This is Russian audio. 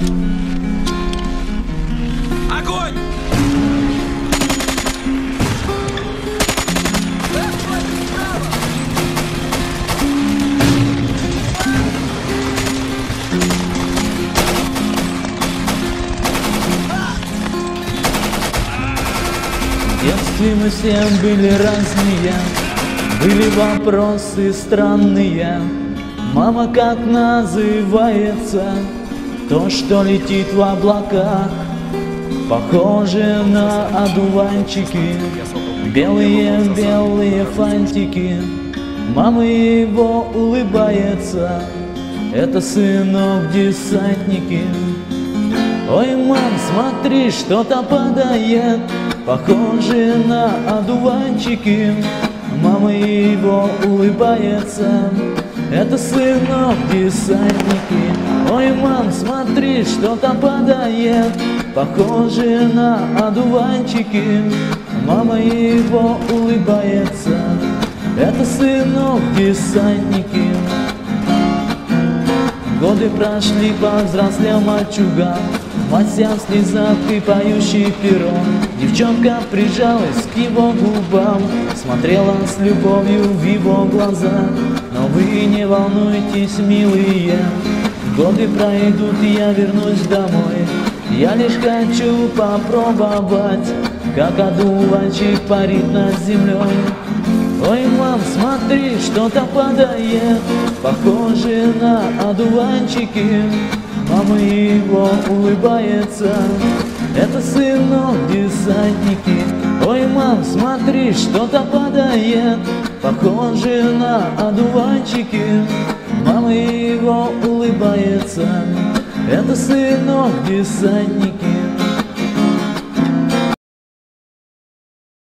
Огонь! Детстве мы все были разные, были вопросы странные. Мама, как называется то, что летит в облаках? Похоже на одуванчики, белые-белые фантики. Мама его улыбается, это сынок десантники. Ой, мам, смотри, что-то падает, похоже на одуванчики. Мама его улыбается, это сынок десантники. Ой, мам, смотри, что-то падает, похоже на одуванчики. Мама его улыбается, это сынок десантники. Годы прошли, повзрослел мальчуган. Мать вся в слезах и поющий пером Девчонка прижалась к его губам. Смотрела с любовью в его глаза. Но вы не волнуйтесь, милые Годы пройдут, я вернусь домой Я лишь хочу попробовать Как одуванчик парит над землей Ой, мам, смотри, что-то падает, похоже на одуванчики. Мама его улыбается, это сынок десантники. Ой, мам, смотри, что-то падает, похоже на одуванчики. Мама его улыбается, это сынок десантники.